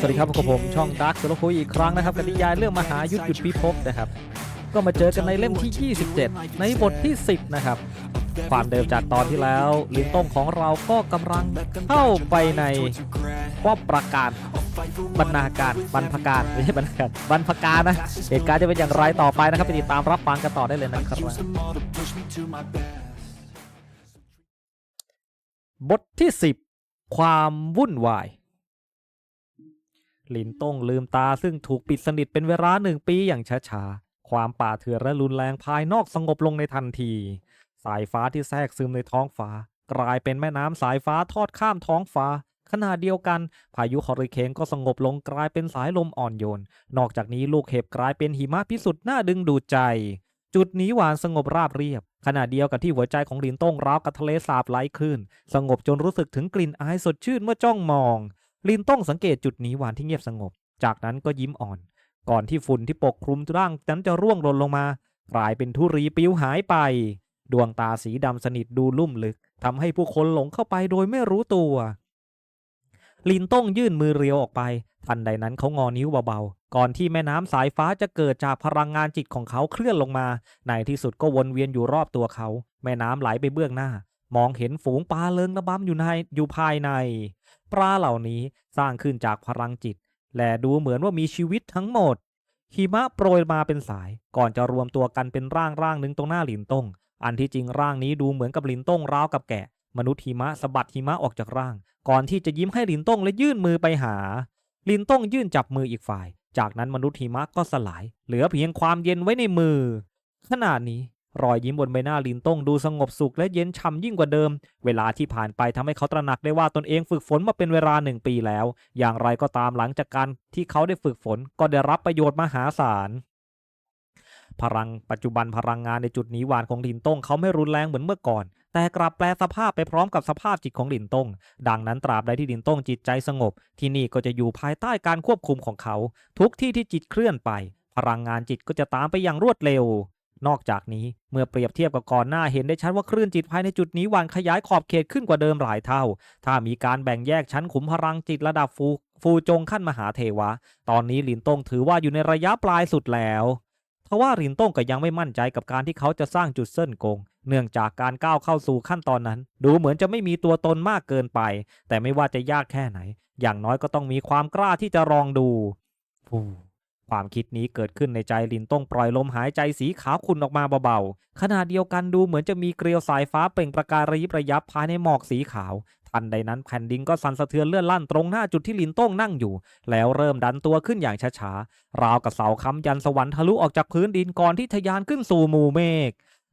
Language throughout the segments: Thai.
สวัสดีครับพบกับผมช่องดักสุรคุยอีกครั้งนะครับกับนิยายเรื่องมหายุทธหยุดพิภพนะครับ ก็มาเจอกันในเล่มที่ 27 ในบทที่ 10 นะครับ ความเดิมจากตอนที่แล้วลินต้งของเราก็กำลังเข้าไปในป้อมประการบรรณาการบรรพการไม่ใช่บรรณาการบรรพการนะเหตุการณ์จะเป็นอย่างไรต่อไปนะครับไปติดตามรับฟังกันต่อได้เลยนะครับบทที่ 10 ความวุ่นวาย ลินต้งลืมตาซึ่งถูกปิดสนิทเป็นเวลาหนึ่งปีอย่างช้าๆ ความป่าเถื่อนและรุนแรงภายนอกสงบลงในทันที สายฟ้าที่แทรกซึมในท้องฟ้า กลายเป็นแม่น้ำสายฟ้าทอดข้ามท้องฟ้า ขณะเดียวกัน พายุฮอริเคนก็สงบลงกลายเป็นสายลมอ่อนโยน นอกจากนี้ลูกเห็บกลายเป็นหิมะพิสุทธิ์น่าดึงดูดใจ จุดนี้หวานสงบราบเรียบ ขณะเดียวกับที่หัวใจของลินต้งร้าวกับทะเลสาบไหลคลื่น สงบจนรู้สึกถึงกลิ่นอายสดชื่นเมื่อจ้องมอง ลินต้องสังเกตจุดนี้หวานที่เงียบสงบ จากนั้นก็ยิ้มอ่อน ก่อนที่ฝุ่นที่ปกคลุมร่างนั้นจะร่วงหล่นลงมา กลายเป็นธุรีปลิวหายไป ดวงตาสีดำสนิทดูลุ่มลึกทำให้ผู้คนหลงเข้าไปโดยไม่รู้ตัว ลินต้องยื่นมือเรียวออกไป ทันใดนั้นเขางอนิ้วเบาๆ ก่อนที่แม่น้ำสายฟ้าจะเกิดจากพลังงานจิตของเขาเคลื่อนลงมา ในที่สุดก็วนเวียนอยู่รอบตัวเขา แม่น้ำไหลไปเบื้องหน้า มองเห็นฝูงปลาเลิงระบำอยู่ในอยู่ภายใน ปลาเหล่านี้สร้างขึ้นจากพลังจิต และดูเหมือนว่ามีชีวิตทั้งหมดหิมะโปรยมาเป็นสาย ก่อนจะรวมตัวกันเป็นร่างร่างหนึ่งตรงหน้าหลินต้ง อันที่จริงร่างนี้ดูเหมือนกับหลินต้งร้าวกับแกะ มนุษย์หิมะสะบัดหิมะออกจากร่าง ก่อนที่จะยิ้มให้หลินต้งและยื่นมือไปหาหลินต้งยื่นจับมืออีกฝ่าย จากนั้นมนุษย์หิมะก็สลาย เหลือเพียงความเย็นไว้ในมือขณะนี้ รอยยิ้มบนใบหน้าลินต้งดูสงบสุขและเย็นช่ำยิ่งกว่าเดิม เวลาที่ผ่านไปทำให้เขาตระหนักได้ว่าตนเองฝึกฝนมาเป็นเวลาหนึ่งปีแล้ว อย่างไรก็ตามหลังจากการที่เขาได้ฝึกฝนก็ได้รับประโยชน์มหาศาลพลังปัจจุบันพลังงานในจุดนี้หวานของลินต้งเขาไม่รุนแรงเหมือนเมื่อก่อน แต่กลับแปลสภาพไปพร้อมกับสภาพจิตของลินต้ง ดังนั้นตราบใดที่ลินต้งจิตใจสงบ ที่นี่ก็จะอยู่ภายใต้การควบคุมของเขา ทุกที่ที่จิตเคลื่อนไป พลังงานจิตก็จะตามไปอย่างรวดเร็ว นอกจากนี้เมื่อเปรียบเทียบกับก่อนหน้าเห็นได้ชัดว่าคลื่นจิตภายในจุดนี้วานขยายขอบเขตขึ้นกว่าเดิมหลายเท่า ถ้ามีการแบ่งแยกชั้นขุมพลังจิตระดับฟูฟูจงขั้นมหาเทวะ ตอนนี้หลินต้งถือว่าอยู่ในระยะปลายสุดแล้วทว่าหลินต้งก็ยังไม่มั่นใจกับการที่เขาจะสร้างจุดเส้นกง เนื่องจากการก้าวเข้าสู่ขั้นตอนนั้น ดูเหมือนจะไม่มีตัวตนมากเกินไป แต่ไม่ว่าจะยากแค่ไหน อย่างน้อยก็ต้องมีความกล้าที่จะลองดูฟู ความคิดนี้เกิดขึ้นในใจลินต้องปล่อยลมหายใจสีขาวขุ่นออกมาเบาๆขณะเดียวกันดูเหมือนจะมีเกลียวสายฟ้าเปล่งประกายระยิบระยับภายในหมอกสีขาว ทันใดนั้นแผ่นดินก็สั่นสะเทือนเลื่อนลั่นตรงหน้าจุดที่ลินต้องนั่งอยู่ แล้วเริ่มดันตัวขึ้นอย่างช้าๆ ราวกับเสาค้ำยันสวรรค์ทะลุออกจากพื้นดินก่อนที่ทะยานขึ้นสู่หมู่เมฆ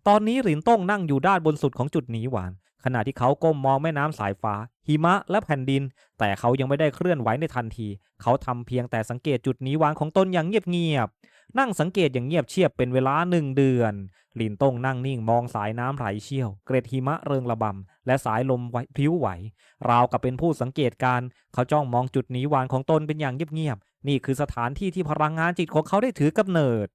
ตอนนี้หลินต้องนั่งอยู่ด้านบนสุดของจุดหนีหวาน ขณะที่เขาก้มมองแม่น้ำสายฟ้า หิมะและแผ่นดิน แต่เขายังไม่ได้เคลื่อนไหวในทันที เขาทำเพียงแต่สังเกตจุดนีหวานของตนอย่างเงียบๆนั่งสังเกตอย่างเงียบเชียบเป็นเวลาหนึ่งเดือนหลินต้งนั่งนิ่งมองสายน้ำไหลเชี่ยว เกร็ดหิมะเริงระบำ และสายลมไหวพลิ้วไหว ราวกับเป็นผู้สังเกตการ เขาจ้องมองจุดนีหวานของตนเป็นอย่างเงียบๆนี่คือสถานที่ที่พลังงานจิตของเขาได้ถือกำเนิด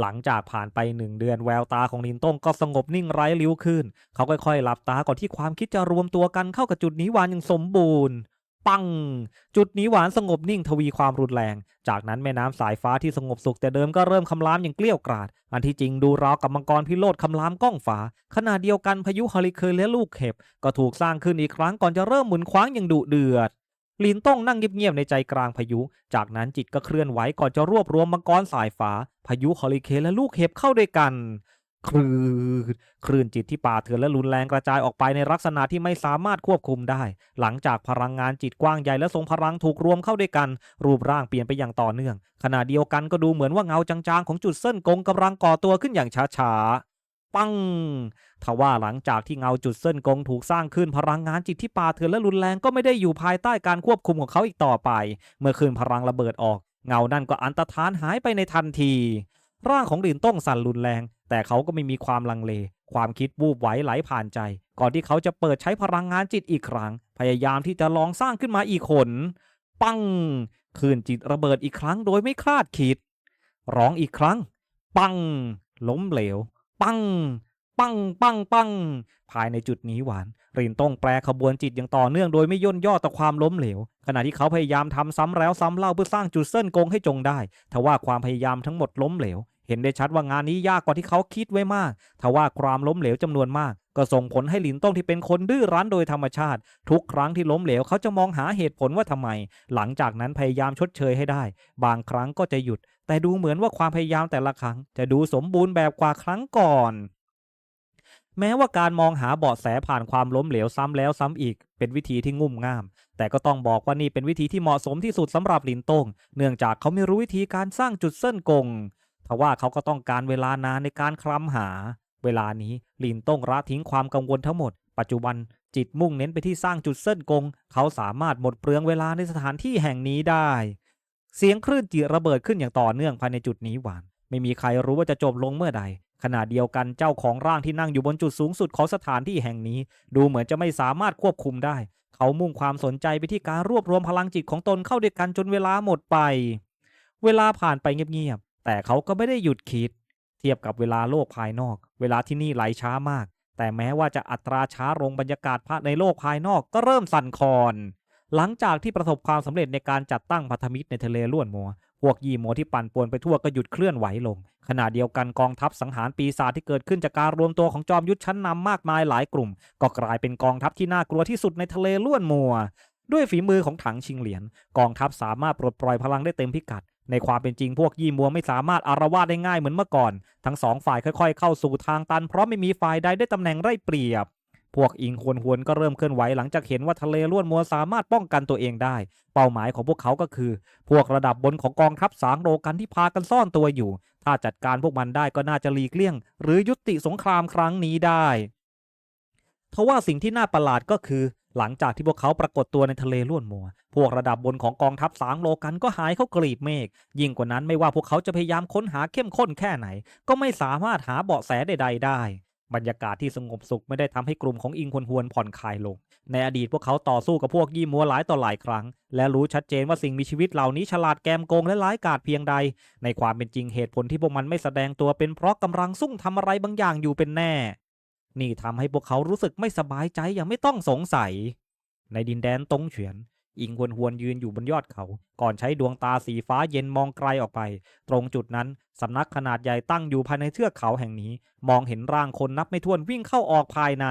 หลังจากผ่านไปหนึ่งเดือนแววตาของลินต้งก็สงบนิ่งไร้ริ้วขึ้น เขาค่อยๆ หลับตาก่อนที่ความคิดจะรวมตัวกันเข้ากับจุดนี้หวานอย่างสมบูรณ์ ปัง จุดนี้หวานสงบนิ่งทวีความรุนแรง จากนั้นแม่น้ำสายฟ้าที่สงบสุขแต่เดิมก็เริ่มคำรามอย่างเกลี้ยวกราด อันที่จริงดูราวกับมังกรพิโรธคำรามก้องฟ้าขณะเดียวกันพายุฮอริเคนและลูกเห็บก็ถูกสร้างขึ้นอีกครั้งก่อนจะเริ่มหมุนคว้างอย่างดุเดือด ลินต้องนั่งเงียบๆในใจกลางพายุ จากนั้นจิตก็เคลื่อนไหวก่อนจะรวบรวมมังกรสายฟ้า พายุฮอริเคนและลูกเห็บเข้าด้วยกัน คลืดคลื่นจิตที่ป่าเถื่อนและรุนแรงกระจายออกไปในลักษณะที่ไม่สามารถควบคุมได้ หลังจากพลังงานจิตกว้างใหญ่และทรงพลังถูกรวมเข้าด้วยกัน รูปร่างเปลี่ยนไปอย่างต่อเนื่อง ขณะเดียวกันก็ดูเหมือนว่าเงาจางๆของจุดเส้นกงกำลังก่อตัวขึ้นอย่างช้าๆ ปังทว่าหลังจากที่เงาจุดเส้นกงถูกสร้างขึ้นพลังงานจิตที่ป่าเถื่อนและรุนแรงก็ไม่ได้อยู่ภายใต้การควบคุมของเขาอีกต่อไป เมื่อคืนพลังระเบิดออก เงานั่นก็อันตรธานหายไปในทันที ร่างของลินต้องสั่นรุนแรง แต่เขาก็ไม่มีความลังเล ความคิดวูบไหวไหลผ่านใจ ก่อนที่เขาจะเปิดใช้พลังงานจิตอีกครั้ง พยายามที่จะลองสร้างขึ้นมาอีกขนปังคืนจิตระเบิดอีกครั้งโดยไม่คาดคิด ร้องอีกครั้ง ปัง ล้มเหลว ปัง ปัง ปัง ปัง ภายในจุดนี้หวาน รินต้องแปลขบวนจิตอย่างต่อเนื่องโดยไม่ย่นย่อต่อความล้มเหลว ขณะที่เขาพยายามทำซ้ำแล้วซ้ำเล่าเพื่อสร้างจุดเส้นกงให้จงได้ ทว่าความพยายามทั้งหมดล้มเหลว เห็นได้ชัดว่างานนี้ยากกว่าที่เขาคิดไว้มากทว่าความล้มเหลวจำนวนมาก ก็ส่งผลให้หลินต้องที่เป็นคนดื้อรั้นโดยธรรมชาติ ทุกครั้งที่ล้มเหลวเขาจะมองหาเหตุผลว่าทำไม หลังจากนั้นพยายามชดเชยให้ได้ บางครั้งก็จะหยุด แต่ดูเหมือนว่าความพยายามแต่ละครั้ง จะดูสมบูรณ์แบบกว่าครั้งก่อนแม้ว่าการมองหาเบาะแสผ่านความล้มเหลวซ้ำแล้วซ้ำอีก เป็นวิธีที่งุ่มง่าม แต่ก็ต้องบอกว่านี่เป็นวิธีที่เหมาะสมที่สุดสำหรับหลินตงเนื่องจากเขาไม่รู้วิธีการสร้างจุดเส้นกง ทว่าเขาก็ต้องการเวลานานในการคลำหา เวลานี้หลินต้งละทิ้งความกังวลทั้งหมด ปัจจุบันจิตมุ่งเน้นไปที่สร้างจุดเส้นกง เขาสามารถหมดเปลืองเวลาในสถานที่แห่งนี้ได้ เสียงคลื่นจิระเบิดขึ้นอย่างต่อเนื่องภายในจุดนี้หวาน ไม่มีใครรู้ว่าจะจบลงเมื่อใด ขณะเดียวกันเจ้าของร่างที่นั่งอยู่บนจุดสูงสุดของสถานที่แห่งนี้ ดูเหมือนจะไม่สามารถควบคุมได้ เขามุ่งความสนใจไปที่การรวบรวมพลังจิตของตนเข้าด้วยกันจนเวลาหมดไป เวลาผ่านไปเงียบ แต่เขาก็ไม่ได้หยุดคิด เทียบกับเวลาโลกภายนอก เวลาที่นี่ไหลช้ามาก แต่แม้ว่าจะอัตราช้าลงบรรยากาศภายในโลกภายนอกก็เริ่มสั่นคลอน หลังจากที่ประสบความสำเร็จในการจัดตั้งพันธมิตรในทะเลล้วนมัวพวกยี่โมที่ปั่นป่วนไปทั่วก็หยุดเคลื่อนไหวลง ขณะเดียวกันกองทัพสังหารปีศาจที่เกิดขึ้นจากการรวมตัวของจอมยุทธชั้นนำมากมายหลายกลุ่ม ก็กลายเป็นกองทัพที่น่ากลัวที่สุดในทะเลล้วนมัว ด้วยฝีมือของถังชิงเหรียญกองทัพสามารถปลดปล่อยพลังได้เต็มพิกัด ในความเป็นจริงพวกยี่มัวไม่สามารถอารวาสได้ง่ายเหมือนเมื่อก่อน ทั้งสองฝ่ายค่อยๆ เข้าสู่ทางตัน เพราะไม่มีฝ่ายใดได้ตำแหน่งได้เปรียบ พวกอิงควรหวนก็เริ่มเคลื่อนไหวหลังจากเห็นว่าทะเลล้วนมัวสามารถป้องกันตัวเองได้ เป้าหมายของพวกเขาก็คือ พวกระดับบนของกองทัพสางโลกันที่พากันซ่อนตัวอยู่ ถ้าจัดการพวกมันได้ก็น่าจะหลีกเลี่ยง หรือยุติสงครามครั้งนี้ได้ทว่าสิ่งที่น่าประหลาดก็คือ หลังจากที่พวกเขาปรากฏตัวในทะเลล้วนมัว พวกระดับบนของกองทัพสางโลกันก็หายเข้ากรีบเมฆ ยิ่งกว่านั้นไม่ว่าพวกเขาจะพยายามค้นหาเข้มข้นแค่ไหน ก็ไม่สามารถหาเบาะแสใดๆได้ บรรยากาศที่สงบสุขไม่ได้ทำให้กลุ่มของอิงควนฮวนผ่อนคลายลง ในอดีตพวกเขาต่อสู้กับพวกยี่มัวหลายต่อหลายครั้ง และรู้ชัดเจนว่าสิ่งมีชีวิตเหล่านี้ฉลาดแกมโกงและร้ายกาจเพียงใด ในความเป็นจริงเหตุผลที่พวกมันไม่แสดงตัวเป็นเพราะกำลังซุ่มทำอะไรบางอย่างอยู่เป็นแน่ นี่ทำให้พวกเขารู้สึกไม่สบายใจอย่างไม่ต้องสงสัย ในดินแดนตงเฉียน อิงหวนหวนยืนอยู่บนยอดเขา ก่อนใช้ดวงตาสีฟ้าเย็นมองไกลออกไป ตรงจุดนั้นสำนักขนาดใหญ่ตั้งอยู่ภายในเทือกเขาแห่งนี้ มองเห็นร่างคนนับไม่ถ้วนวิ่งเข้าออกภายใน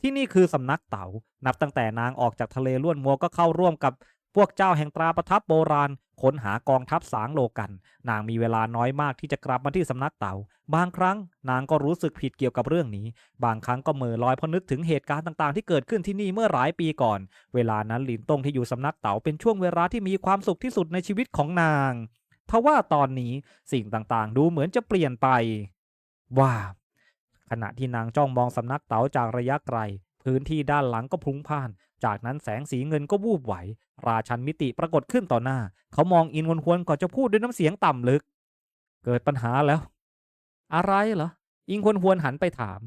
ที่นี่คือสำนักเต๋า นับตั้งแต่นางออกจากทะเลล้วนมัวก็เข้าร่วมกับพวกเจ้าแห่งตราประทับโบราณ ค้นหากองทัพสางโลกัน นางมีเวลาน้อยมากที่จะกลับมาที่สำนักเต๋าบางครั้งนางก็รู้สึกผิดเกี่ยวกับเรื่องนี้ บางครั้งก็เหม่อลอยเพราะนึกถึงเหตุการณ์ต่างๆ ที่เกิดขึ้นที่นี่เมื่อหลายปีก่อน เวลานั้นหลินตงที่อยู่สำนักเต๋าเป็นช่วงเวลาที่มีความสุขที่สุดในชีวิตของนาง ทว่าตอนนี้สิ่งต่างๆ ดูเหมือนจะเปลี่ยนไปว้าขณะที่นางจ้องมองสำนักเต๋าจากระยะไกล พื้นที่ด้านหลังก็พลุงพ่าน จากนั้นแสงสีเงินก็วูบไหว ราชันมิติปรากฏขึ้นต่อหน้า เขามองอินวนควรก่อนจะพูดด้วยน้ำเสียงต่ำลึก เกิดปัญหาแล้ว อะไรเหรอ อิงควรหวนหันไปถาม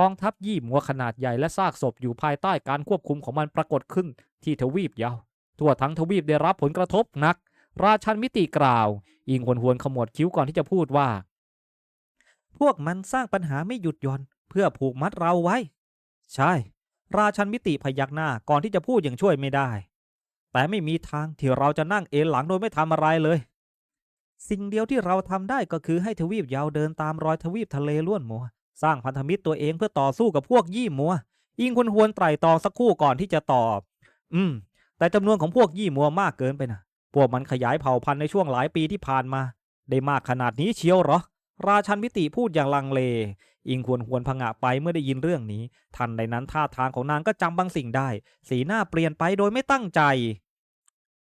กองทัพยี่มัวขนาดใหญ่และซากศพอยู่ภายใต้การควบคุมของมันปรากฏขึ้นที่ทวีปยาว ทั่วทั้งทวีปได้รับผลกระทบหนัก ราชันมิติกล่าว อิงควรหวนขมวดคิ้วก่อนที่จะพูดว่า พวกมันสร้างปัญหาไม่หยุดหย่อนเพื่อผูกมัดเราไว้ ใช่ ราชันมิติพยักหน้าก่อนที่จะพูดอย่างช่วยไม่ได้ แต่ไม่มีทางที่เราจะนั่งเอนหลังโดยไม่ทำอะไรเลย สิ่งเดียวที่เราทำได้ก็คือให้ทวีปยาวเดินตามรอยทวีปทะเลล้วนมัว สร้างพันธมิตรตัวเองเพื่อต่อสู้กับพวกยี่มัว อิงควรหวนไตร่ตรองสักคู่ก่อนที่จะตอบ อืม แต่จำนวนของพวกยี่มัวมากเกินไปนะพวกมันขยายเผ่าพันธุ์ในช่วงหลายปีที่ผ่านมา ได้มากขนาดนี้เชียวหรอ ราชันมิติพูดอย่างลังเล อิงควรหวนผงะไปเมื่อได้ยินเรื่องนี้ ทันใดนั้นท่าทางของนางก็จำบางสิ่งได้ สีหน้าเปลี่ยนไปโดยไม่ตั้งใจ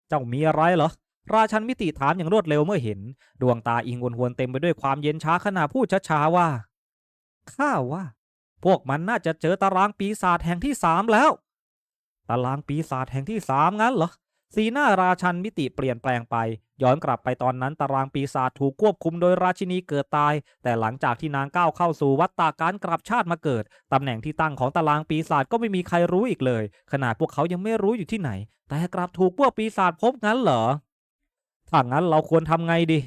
เจ้ามีอะไรเหรอราชันมิติถามอย่างรวดเร็วเมื่อเห็น ดวงตาอิงวนหวนเต็มไปด้วยความเย็นช้าขณะพูดช้าๆว่าข้าว่า พวกมันน่าจะเจอตารางปีศาจแห่งที่สามแล้ว ตารางปีศาจแห่งที่สามงั้นเหรอสีหน้าราชันมิติเปลี่ยนแปลงไป ย้อนกลับไปตอนนั้นตารางปีศาจถูกควบคุมโดยราชินีเกิดตาย แต่หลังจากที่นางก้าวเข้าสู่วัฏฏะการกลับชาติมาเกิด ตำแหน่งที่ตั้งของตารางปีศาจก็ไม่มีใครรู้อีกเลย ขนาดพวกเขายังไม่รู้อยู่ที่ไหน แต่กลับถูกพวกปีศาจพบงั้นเหรอถ้างั้นเราควรทำไงดี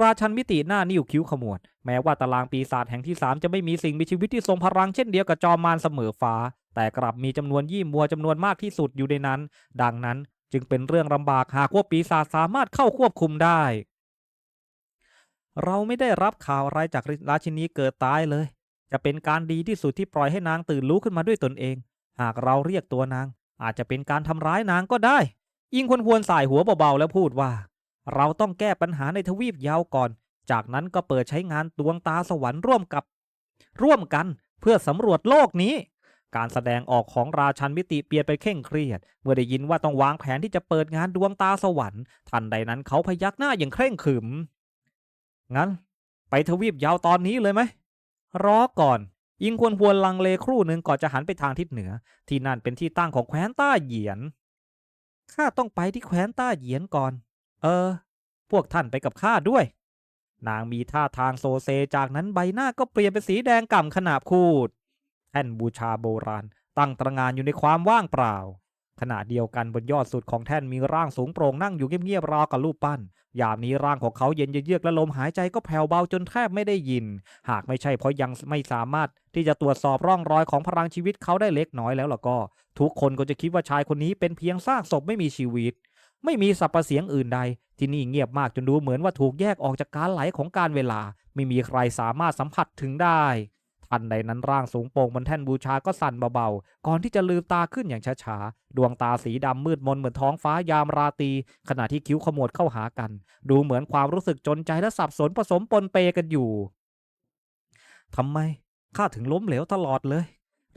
ราชันมิติหน้านิ้วคิ้วขมวด แม้ว่าตารางปีศาจแห่งที่สามจะไม่มีสิ่งมีชีวิตที่ทรงพลังเช่นเดียวกับจอมมารเสมอฟ้า แต่กลับมีจำนวนยี่มัวจำนวนมากที่สุดอยู่ในนั้น ดังนั้น จึงเป็นเรื่องลำบากหากว่าปีศาจสามารถเข้าควบคุมได้ เราไม่ได้รับข่าวอะไรจากราชินีเกิดตายเลย จะเป็นการดีที่สุดที่ปล่อยให้นางตื่นรู้ขึ้นมาด้วยตนเอง หากเราเรียกตัวนาง อาจจะเป็นการทำร้ายนางก็ได้ ยิงคนควรสายหัวเบาๆแล้วพูดว่า เราต้องแก้ปัญหาในทวีปยาวก่อน จากนั้นก็เปิดใช้งานดวงตาสวรรค์ร่วมกับ ร่วมกันเพื่อสำรวจโลกนี้ การแสดงออกของราชันมิติเปลี่ยนไปเคร่งเครียด เมื่อได้ยินว่าต้องวางแผนที่จะเปิดงานดวงตาสวรรค์ทันใดนั้นเขาพยักหน้าอย่างเคร่งขรึม งั้น ไปทวีปยาวตอนนี้เลยไหมรอก่อนยิงควรพวนลังเลครู่หนึ่งก่อนจะหันไปทางทิศเหนือ ที่นั่นเป็นที่ตั้งของแคว้นต้าเหยียนข้าต้องไปที่แคว้นต้าเหยียนก่อน เออ พวกท่านไปกับข้าด้วย นางมีท่าทางโซเซจากนั้นใบหน้าก็เปลี่ยนเป็นสีแดงก่ำขนาบคูด ท่นบูชาโบราณ ตั้งตระงานอยู่ในความว่างเปล่า ขณะเดียวกันบนยอดสุดของแท่นมีร่างสูงโปร่งนั่งอยู่เงียบๆราวกับรูปปั้น ยามนี้ร่างของเขาเย็นเยือกและลมหายใจก็แผ่วเบาจนแทบไม่ได้ยิน หากไม่ใช่เพราะยังไม่สามารถที่จะตรวจสอบร่องรอยของพลังชีวิตเขาได้เล็กน้อยแล้วล่ะก็ ทุกคนก็จะคิดว่าชายคนนี้เป็นเพียงซากศพไม่มีชีวิต ไม่มีสรรพเสียงอื่นใด ที่นี่เงียบมากจนดูเหมือนว่าถูกแยกออกจากการไหลของการเวลา ไม่มีใครสามารถสัมผัสถึงได้ ทันใดนั้นร่างสูงโปร่งบนแท่นบูชาก็สั่นเบาๆ ก่อนที่จะลืมตาขึ้นอย่างช้าๆ ดวงตาสีดำมืดมนเหมือนท้องฟ้ายามราตรีขณะที่คิ้วขมวดเข้าหากัน ดูเหมือนความรู้สึกจนใจและสับสนผสมปนเปกันอยู่ทำไมข้าถึงล้มเหลวตลอดเลย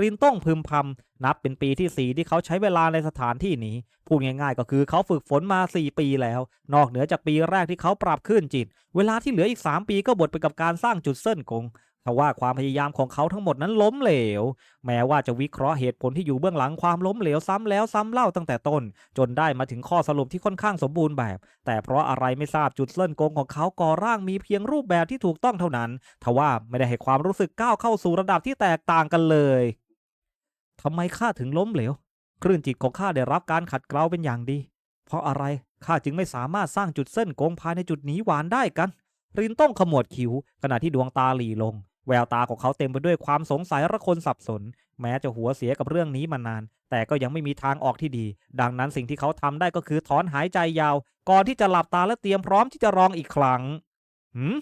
รินต้องพึมพำนับเป็นปีที่สี่ที่เขาใช้เวลาในสถานที่นี้ พูดง่ายๆ ก็คือเขาฝึกฝนมาสี่ปีแล้ว นอกเหนือจากปีแรกที่เขาปรับขึ้นจิต เวลาที่เหลืออีกสามปีก็บดไปกับการสร้างจุดเส้นกง ทว่าความพยายามของเขาทั้งหมดนั้นล้มเหลว แม้ว่าจะวิเคราะห์เหตุผลที่อยู่เบื้องหลังความล้มเหลวซ้ำแล้วซ้ำเล่าตั้งแต่ต้น จนได้มาถึงข้อสรุปที่ค่อนข้างสมบูรณ์แบบ แต่เพราะอะไรไม่ทราบจุดเส้นกงของเขาก่อร่างมีเพียงรูปแบบที่ถูกต้องเท่านั้นทว่าไม่ได้ให้ความรู้สึกก้าวเข้าสู่ระดับที่แตกต่างกันเลยทำไมข้าถึงล้มเหลวคลื่นจิตของข้าได้รับการขัดเกลาเป็นอย่างดี เพราะอะไรข้าจึงไม่สามารถสร้างจุดเส้นโกงภายในจุดนี้หวานได้กัน รินต้องขมวดคิ้วขณะที่ดวงตาหลีลง แววตาของเขาเต็มไปด้วยความสงสัยและคนสับสน แม้จะหัวเสียกับเรื่องนี้มานาน แต่ก็ยังไม่มีทางออกที่ดี ดังนั้นสิ่งที่เขาทำได้ก็คือถอนหายใจยาว ก่อนที่จะหลับตาและเตรียมพร้อมที่จะร้องอีกครั้งหืม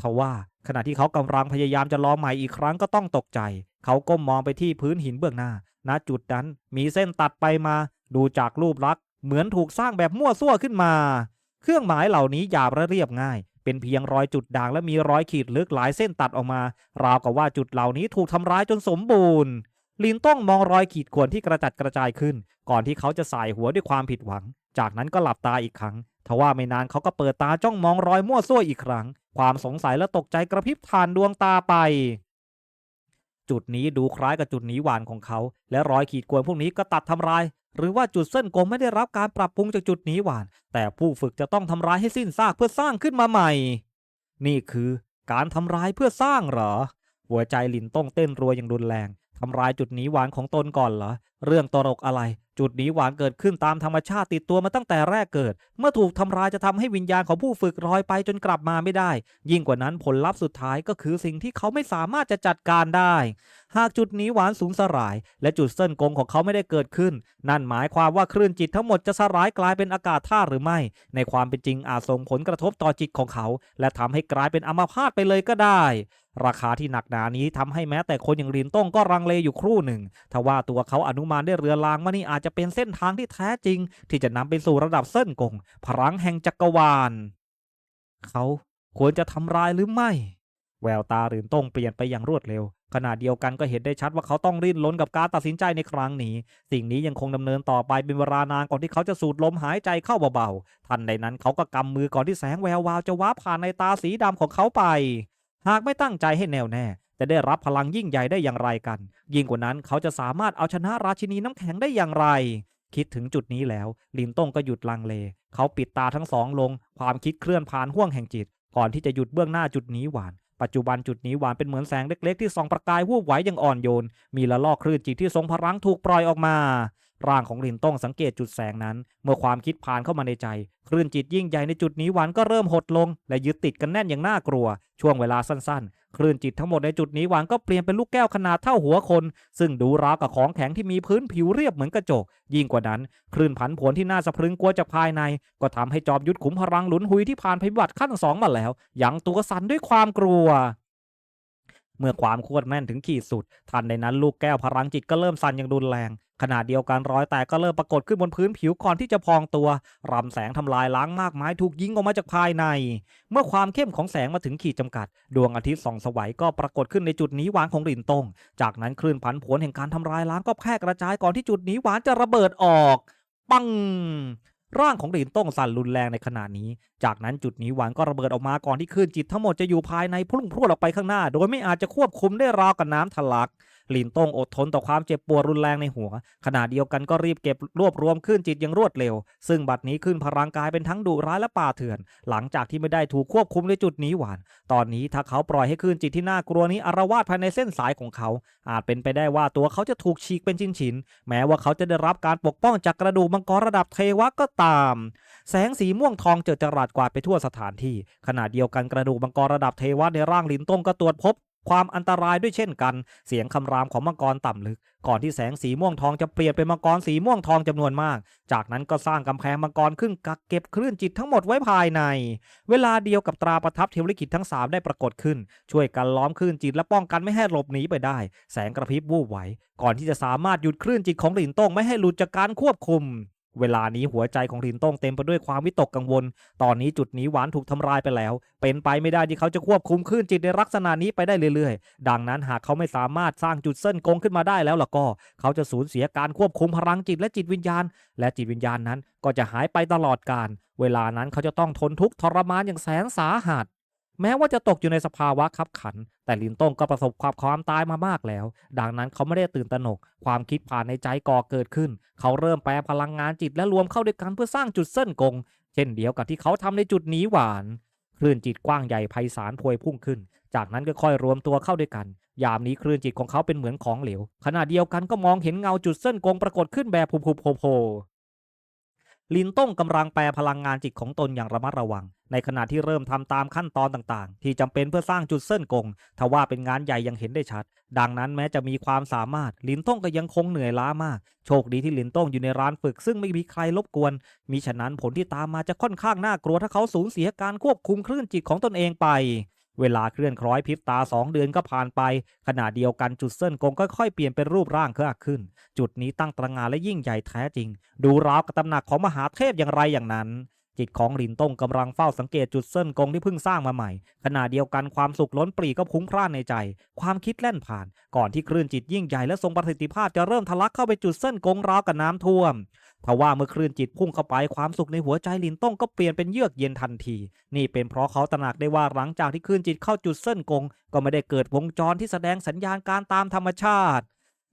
ทว่าขณะที่เขากำลังพยายามจะร้องใหม่อีกครั้งก็ต้องตกใจ เขาก้มมองไปที่พื้นหินเบื้องหน้า ณ จุดนั้นมีเส้นตัดไปมา ดูจากรูปลักษณ์เหมือนถูกสร้างแบบมั่วซั่วขึ้นมา เครื่องหมายเหล่านี้หยาบและเรียบง่าย เป็นเพียงรอยจุดด่างและมีรอยขีดลึกหลายเส้นตัดออกมา ราวกับว่าจุดเหล่านี้ถูกทำร้ายจนสมบูรณ์ ลินต้องมองรอยขีดข่วนที่กระจัดกระจายขึ้น ก่อนที่เขาจะสายหัวด้วยความผิดหวัง จากนั้นก็หลับตาอีกครั้ง ทว่าไม่นานเขาก็เปิดตาจ้องมองรอยมั่วซั่วอีกครั้ง ความสงสัยและตกใจกระพริบทานดวงตาไป จุดนี้ดูคล้ายกับจุดหนีหวานของเขา และรอยขีดข่วนพวกนี้ก็ตัดทำลาย หรือว่าจุดเส้นกลมไม่ได้รับการปรับปรุงจากจุดนีหวาน แต่ผู้ฝึกจะต้องทำลายให้สิ้นซากเพื่อสร้างขึ้นมาใหม่ นี่คือการทำลายเพื่อสร้างเหรอ หัวใจลินต้องเต้นรัวอย่างรุนแรง ทำลายจุดหนีหวานของตนก่อนเหรอ เรื่องตลกอะไร จุดหนีหวานเกิดขึ้นตามธรรมชาติติดตัวมาตั้งแต่แรกเกิด เมื่อถูกทำลายจะทำให้วิญญาณของผู้ฝึกลอยไปจนกลับมาไม่ได้ ยิ่งกว่านั้นผลลัพธ์สุดท้ายก็คือสิ่งที่เขาไม่สามารถจะจัดการได้ หากจุดหนีหวานสูญสลาย และจุดเส้นกงของเขาไม่ได้เกิดขึ้น นั่นหมายความว่าคลื่นจิตทั้งหมดจะสลายกลายเป็นอากาศธาตุหรือไม่ ในความเป็นจริงอาจส่งผลกระทบต่อจิตของเขา และทำให้กลายเป็นอัมพาตไปเลยก็ได้ ราคาที่หนักหนานี้ทำให้แม้แต่คนอย่างลินต้งก็รังเลอยู่ครู่หนึ่งทว่าตัวเขาอนุมานได้เรือรางว่านี่อาจจะเป็นเส้นทางที่แท้จริง ที่จะนำไปสู่ระดับเส้นกงพลังแห่งจักรวาล เขาควรจะทำลายหรือไม่ แววตาหรินต้งเปลี่ยนไปอย่างรวดเร็วขณะเดียวกันก็เห็นได้ชัดว่าเขาต้องรีนล้นกับการตัดสินใจในครั้งนี้ สิ่งนี้ยังคงดำเนินต่อไปเป็นเวลานานก่อนที่เขาจะสูดลมหายใจเข้าเบาๆ ทันใดนั้นเขาก็กำมือก่อนที่แสงแวววาวจะว้าผ่านในตาสีดำของเขาไป หากไม่ตั้งใจให้แน่วแน่ จะได้รับพลังยิ่งใหญ่ได้อย่างไรกัน ยิ่งกว่านั้นเขาจะสามารถเอาชนะราชินีน้ำแข็งได้อย่างไร คิดถึงจุดนี้แล้ว ลินต้งก็หยุดลังเล เขาปิดตาทั้งสองลง ความคิดเคลื่อนผ่านห้วงแห่งจิต ก่อนที่จะหยุดเบื้องหน้าจุดนี้หวานปัจจุบันจุดนี้หวานเป็นเหมือนแสงเล็กๆ ที่ส่องประกายวูบไหวอย่างอ่อนโยน มีละลอกคลื่นจิตที่ทรงพลังถูกปล่อยออกมา ร่างของลินต้องสังเกตจุดแสงนั้น เมื่อความคิดผ่านเข้ามาในใจ คลื่นจิตยิ่งใหญ่ในจุดนี้หวานก็เริ่มหดลง และยึดติดกันแน่นอย่างน่ากลัว ช่วงเวลาสั้นๆ คลื่นจิตทั้งหมดในจุดนี้หวานก็เปลี่ยนเป็นลูกแก้วขนาดเท่าหัวคน ซึ่งดูราวกับของแข็งที่มีพื้นผิวเรียบเหมือนกระจก ยิ่งกว่านั้น คลื่นผันผวนที่น่าสะพรึงกลัวจากภายใน ก็ทำให้จอมยุทธขุมพลังหลุนหุยที่ผ่านภัยพิบัติขั้นสองมาแล้วยังตัวสั่นด้วยความกลัวเมื่อความควดแม่นถึงขีดสุด ทันในนั้นลูกแก้วพลังจิตก็เริ่มสั่นอย่างรุนแรง ขณะเดียวกันรอยแตกก็เริ่มปรากฏขึ้นบนพื้นผิวก่อนที่จะพองตัวรำแสงทำลายล้างมากมายถูกยิงออกมาจากภายใน เมื่อความเข้มของแสงมาถึงขีดจำกัด ดวงอาทิตย์ส่องสวัยก็ปรากฏขึ้นในจุดนี้หวานของหลินตงจากนั้นคลื่นผันผวนแห่งการทำลายล้างก็แพร่กระจายก่อนที่จุดนี้หวานจะระเบิดออก ปังร่างของหลินต้งสั่นรุนแรงในขณะนี้ จากนั้นจุดนี้หวานก็ระเบิดออกมาก่อนที่คลื่นจิตทั้งหมดจะอยู่ภายในพุ่งพรวดออกไปข้างหน้า โดยไม่อาจจะควบคุมได้ราวกับน้ำทะลักลินต้งอดทนต่อความเจ็บปวดรุนแรงในหัว ขณะเดียวกันก็รีบเก็บรวบรวมคลื่นจิตอย่างรวดเร็ว ซึ่งบัดนี้คลื่นพลังกายเป็นทั้งดุร้ายและป่าเถื่อน หลังจากที่ไม่ได้ถูกควบคุมในจุดนี้หวาน ตอนนี้ถ้าเขาปล่อยให้คลื่นจิตที่น่ากลัวนี้อารวาสภายในเส้นสายของเขา อาจเป็นไปได้ว่าตัวเขาจะถูกฉีกเป็นชิ้นๆแม้ว่าเขาจะได้รับการปกป้องจากกระดูกมังกรระดับเทวะก็ตาม แสงสีม่วงทองเจิดจรัสกวาดไปทั่วสถานที่ ขณะเดียวกันกระดูกมังกรระดับเทวะในร่างลินต้งก็ตรวจพบ ความอันตรายด้วยเช่นกัน เสียงคำรามของมังกรต่ำลึก ก่อนที่แสงสีม่วงทองจะเปลี่ยนเป็นมังกรสีม่วงทองจำนวนมาก จากนั้นก็สร้างกำแพงมังกรขึ้นกักเก็บคลื่นจิตทั้งหมดไว้ภายใน เวลาเดียวกับตราประทับเทวลิขิตทั้งสามได้ปรากฏขึ้น ช่วยกันล้อมคลื่นจิตและป้องกันไม่ให้หลบหนีไปได้ แสงกระพริบวูบไหว ก่อนที่จะสามารถหยุดคลื่นจิตของหลินต้งไม่ให้หลุดจากการควบคุม เวลานี้หัวใจของหลินต้งเต็มไปด้วยความวิตกกังวล ตอนนี้จุดนี้หวานถูกทำลายไปแล้ว เป็นไปไม่ได้ที่เขาจะควบคุมคลื่นจิตในลักษณะนี้ไปได้เรื่อยๆ ดังนั้นหากเขาไม่สามารถสร้างจุดเส้นกงขึ้นมาได้แล้วล่ะก็ เขาจะสูญเสียการควบคุมพลังจิตและจิตวิญญาณ และจิตวิญญาณนั้นก็จะหายไปตลอดกาล เวลานั้นเขาจะต้องทนทุกข์ทรมานอย่างแสนสาหัส แม้ว่าจะตกอยู่ในสภาวะขับขัน แต่ลินต้งก็ประสบความความตายมามากแล้ว ดังนั้นเขาไม่ได้ตื่นตระหนก ความคิดผ่านในใจก่อเกิดขึ้น เขาเริ่มแปลพลังงานจิตและรวมเข้าด้วยกันเพื่อสร้างจุดเส้นกง เช่นเดียวกับที่เขาทำในจุดนี้หวานคลื่นจิตกว้างใหญ่ไพศาลพวยพุ่งขึ้น จากนั้นก็ค่อยรวมตัวเข้าด้วยกัน ยามนี้คลื่นจิตของเขาเป็นเหมือนของเหลวขณะเดียวกันก็มองเห็นเงาจุดเส้นกงปรากฏขึ้นแบบพุบๆโผล่ ลินต้งกำลังแปลพลังงานจิตของตนอย่างระมัดระวัง ในขณะที่เริ่มทำตามขั้นตอนต่างๆ ที่จำเป็นเพื่อสร้างจุดเส้นกงทว่าเป็นงานใหญ่ยังเห็นได้ชัด ดังนั้นแม้จะมีความสามารถ ลินต้งก็ยังคงเหนื่อยล้ามาก โชคดีที่ลินต้งอยู่ในร้านฝึก ซึ่งไม่มีใครรบกวนมีฉะนั้นผลที่ตามมาจะค่อนข้างน่ากลัวถ้าเขาสูญเสียการควบคุมคลื่นจิตของตนเองไป เวลาเคลื่อนคล้อยพริบตาสองเดือนก็ผ่านไป ขณะเดียวกันจุดเส้นกงก็ค่อยเปลี่ยนเป็นรูปร่างเครือขึ้น จุดนี้ตั้งตระหงานและยิ่งใหญ่แท้จริง ดูราวกับตำหนักของมหาเทพอย่างไรอย่างนั้น จิตของหลินต้งกำลังเฝ้าสังเกตจุดเส้นกงที่เพิ่งสร้างมาใหม่ ขณะเดียวกันความสุขล้นปรีก็พุ่งพล่านในใจ ความคิดแล่นผ่าน ก่อนที่คลื่นจิตยิ่งใหญ่และทรงประสิทธิภาพจะเริ่มทะลักเข้าไปจุดเส้นกงราวกับน้ำท่วม ทว่าเมื่อคลื่นจิตพุ่งเข้าไปความสุขในหัวใจลินต้งก็เปลี่ยนเป็นเยือกเย็นทันที นี่เป็นเพราะเขาตระหนักได้ว่าหลังจากที่คลื่นจิตเข้าจุดเส้นกง ก็ไม่ได้เกิดวงจรที่แสดงสัญญาณการตามธรรมชาติ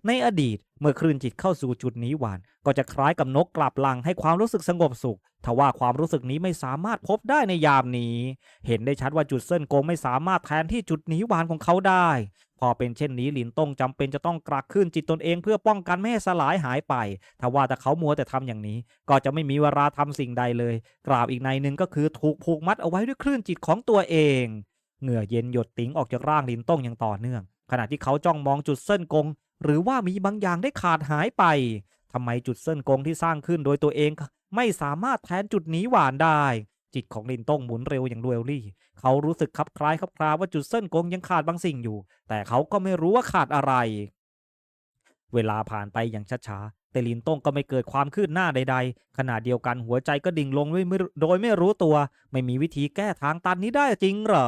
ในอดีต เมื่อคลื่นจิตเข้าสู่จุดนี้หวาน ก็จะคล้ายกับนกกลับลังให้ความรู้สึกสงบสุขทว่าความรู้สึกนี้ไม่สามารถพบได้ในยามนี้ เห็นได้ชัดว่าจุดเส้นโกงไม่สามารถแทนที่จุดนี้หวานของเขาได้ พอเป็นเช่นนี้หลินต้งจำเป็นจะต้องกลักขึ้นจิตตนเองเพื่อป้องกันไม่ให้สลายหายไปทว่าแต่เขามัวแต่ทำอย่างนี้ ก็จะไม่มีเวลาทำสิ่งใดเลย กล่าวอีกในหนึ่งก็คือถูกผูกมัดเอาไว้ด้วยคลื่นจิตของตัวเอง เหงื่อเย็นหยดติ๋งออกจากร่างลินต้งอย่างต่อเนื่อง ขณะที่เขาจ้องมองจุดเส้นกง หรือว่ามีบางอย่างได้ขาดหายไปทำไมจุดเส้นกงที่สร้างขึ้นโดยตัวเองไม่สามารถแทนจุดนี้หวานได้ จิตของลินต้งหมุนเร็วอย่างเรวลี่ เขารู้สึกคลับคล้ายคลับคลาว่าจุดเส้นกงยังขาดบางสิ่งอยู่ แต่เขาก็ไม่รู้ว่าขาดอะไร เวลาผ่านไปอย่างช้าๆแต่ลินต้งก็ไม่เกิดความคืบหน้าใด ๆ ขณะเดียวกันหัวใจก็ดิ่งลงไม่โดยไม่รู้ตัว ไม่มีวิธีแก้ทางตันนี้ได้จริงเหรอ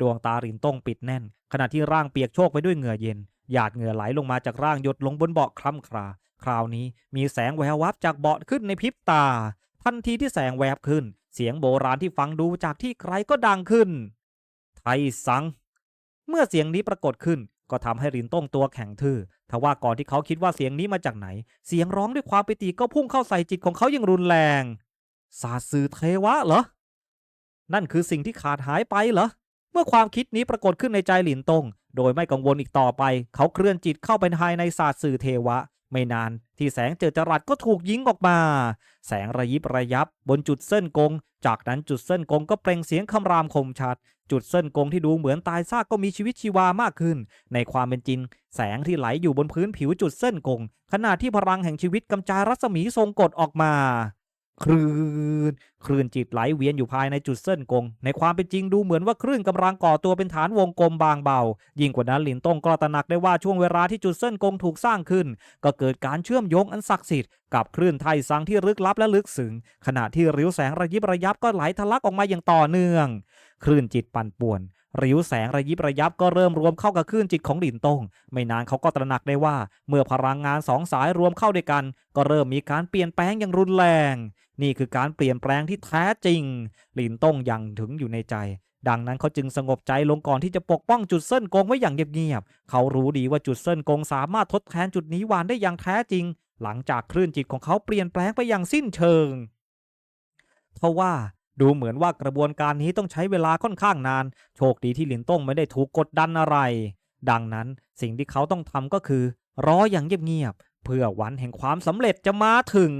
ดวงตาลินต้งปิดแน่น ขณะที่ร่างเปียกโชกไปด้วยเหงื่อเย็น หยาดเหงื่อไหลลงมาจากร่างหยดลงบนเบาะคล่ำครา คราวนี้มีแสงแวววับจากเบาะขึ้นในพริบตา ทันทีที่แสงแวบขึ้น เสียงโบราณที่ฟังดูจากที่ไกลก็ดังขึ้น ไทสัง เมื่อเสียงนี้ปรากฏขึ้นก็ทำให้รินต้งตัวแข็งทื่อทว่าก่อนที่เขาคิดว่าเสียงนี้มาจากไหน เสียงร้องด้วยความปิติก็พุ่งเข้าใส่จิตของเขาอย่างรุนแรง ศาสือเทวะเหรอ นั่นคือสิ่งที่ขาดหายไปเหรอ เมื่อความคิดนี้ปรากฏขึ้นในใจหลินตง โดยไม่กังวลอีกต่อไป เขาเคลื่อนจิตเข้าไปภายในศาสตร์สื่อเทวะ ไม่นานที่แสงเจิดจรัสก็ถูกยิงออกมา แสงระยิบระยับบนจุดเส้นกง จากนั้นจุดเส้นกงก็เปล่งเสียงคำรามคมชัด จุดเส้นกงที่ดูเหมือนตายซากก็มีชีวิตชีวามากขึ้น ในความเป็นจริง แสงที่ไหลอยู่บนพื้นผิวจุดเส้นกง ขณะที่พลังแห่งชีวิตกำจายรัศมีทรงกฎออกมา คลื่นคลื่นจิตไหลเวียนอยู่ภายในจุดเส้นกง ในความเป็นจริงดูเหมือนว่าคลื่นกำลังก่อตัวเป็นฐานวงกลมบางเบา ยิ่งกว่านั้นหลินต้งก็ตระหนักได้ว่าช่วงเวลาที่จุดเส้นกงถูกสร้างขึ้น ก็เกิดการเชื่อมโยงอันศักดิ์สิทธิ์กับคลื่นไทยซังที่ลึกลับและลึกซึ้งขณะที่ริ้วแสงระยิบระยับก็ไหลทะลักออกมาอย่างต่อเนื่อง คลื่นจิตปั่นป่วนริ้วแสงระยิบระยับก็เริ่มรวมเข้ากับคลื่นจิตของหลินตง ไม่นานเขาก็ตระหนักได้ว่า เมื่อพลังงานสองสายรวมเข้าด้วยกัน ก็เริ่มมีการเปลี่ยนแปลงอย่างรุนแรง นี่คือการเปลี่ยนแปลงที่แท้จริงหลินตงยังถึงอยู่ในใจ ดังนั้นเขาจึงสงบใจลงก่อนที่จะปกป้องจุดเส้นกงไว้อย่างเงียบๆเขารู้ดีว่าจุดเส้นกงสามารถทดแทนจุดนี้วานได้อย่างแท้จริง หลังจากคลื่นจิตของเขาเปลี่ยนแปลงไปอย่างสิ้นเชิงเพราะว่าดูเหมือนว่ากระบวนการนี้ต้องใช้เวลาค่อนข้างนาน โชคดีที่หลินต้งไม่ได้ถูกกดดันอะไร ดังนั้นสิ่งที่เขาต้องทำก็คือ รออย่างเงียบๆเพื่อวันแห่งความสำเร็จจะมาถึง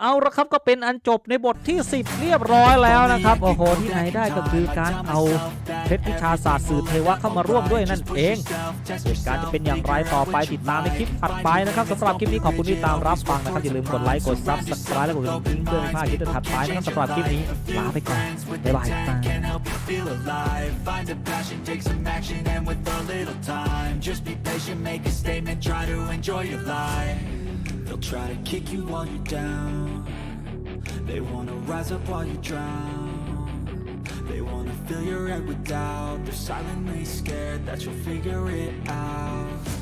เอาละครับก็เป็นอันจบในบทที่ 10 เรียบร้อยแล้วนะครับ โอ้โห ที่ไหนได้ก็คือการเอาเพชรวิชาศาสตร์สื่อเทวะเข้ามาร่วมด้วยนั่นเองเหตุการณ์จะเป็นอย่างไรต่อไปติดตามในคลิปถัดไปนะครับสำหรับคลิปนี้ขอบคุณที่ตามรับฟังนะครับ อย่าลืมกดไลค์กดซับสไครต์และกดกระดิ่งเพื่อไม่พลาดคลิปถัดไปนะครับสำหรับคลิปนี้ลาไปก่อนบ๊ายบาย They'll try to kick you while you're down. They wanna rise up while you drown. They wanna fill your head with doubt. They're silently scared that you'll figure it out.